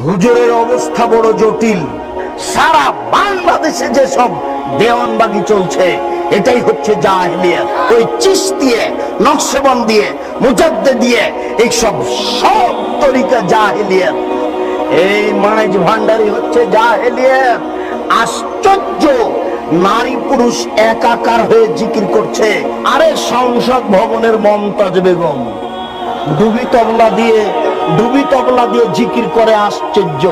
হুজুরের অবস্থা বড় জটিল। সারা বাংলাদেশে যে সব দেওয়ানবাগি চলছে, এটাই হচ্ছে ওই চিস দিয়ে নকশবন দিয়ে মুজাদ্দে দিয়ে, এইসব সব তরিকা এই মাইজ ভান্ডারি হচ্ছে আশ্চর্য! নারী পুরুষ একাকার হয়ে জিকির করছে। আরে সংসদ ভবনের মমতাজ বেগম, ডুবি তবলা দিয়ে ডুবি তবলা দিয়ে জিকির করে আশ্চর্য।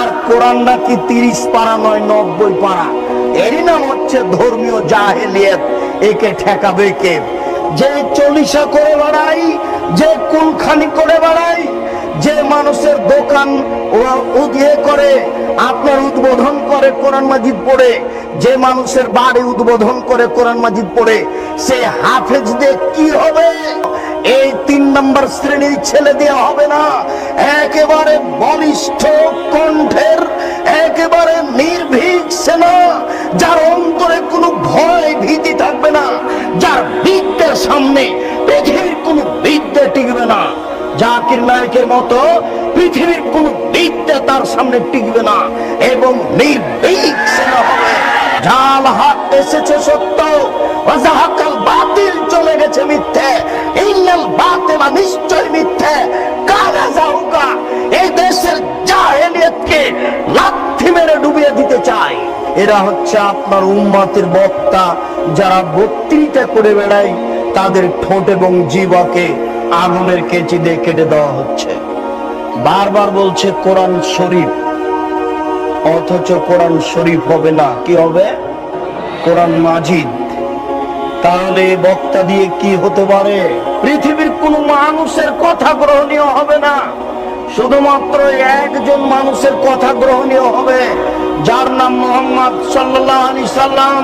আর কোরআন নাকি তিরিশ পারা নয়, নব্বই পারা। এরই নাম হচ্ছে ধর্মীয় জাহেলিয়ত, একে ঠেকাবে কে? যে চল্লিশা করে বেড়াই যে কুলখানি করে বেড়াই যে মানুষের দোকান ও উদিয়ে করে, আপনার উদ্বোধন করে কোরআন মাজিদ পড়ে যে মানুষের বাড়ি উদ্বোধন করে কোরআন মাজিদ পড়ে, সে হাফেজ দিয়ে কি হবে? এই তিন নম্বর শ্রেণির ছেলে দেওয়া হবে না। একেবারে বলিষ্ঠ কণ্ঠের, একেবারে নির্ভীক সেনা, যার অন্তরে কোনো ভয় ভীতি থাকবে না, যার বিদ্যের সামনে পৃথিবীর কোনো বিদ্যে টিকবে না জাকির নায়কের মতো পৃথিবীর কোনো বিদ্যা তার সামনে টিকবে না, এবং নির্ভীক এসেছে সত্য। বাতিল চলে গেছে মিথ্যে। নিশ্চয় মিথ্যে। যাউকা এই দেশের লাথি মেরে ডুবিয়ে দিতে চায় এরা হচ্ছে আপনার উম্মাতের বক্তা, যারা বক্তৃতা করে তাদের ঠোঁট এবং জীবাকে আগুনের কেচি দিয়ে কেটে দেওয়া হচ্ছে। বারবার বলছে, কোরআন শরীফ। অথচ কোরআন শরীফ হবে না, কি হবে? কোরআন মাজিদ। তাহলে বক্তা দিয়ে কি হতে পারে? পৃথিবীর কোন মানুষের কথা গ্রহণীয় হবে না। শুধুমাত্র একজন মানুষের কথা গ্রহণীয় হবে, যার নাম মোহাম্মদ সাল্লাহ আলী সাল্লাম।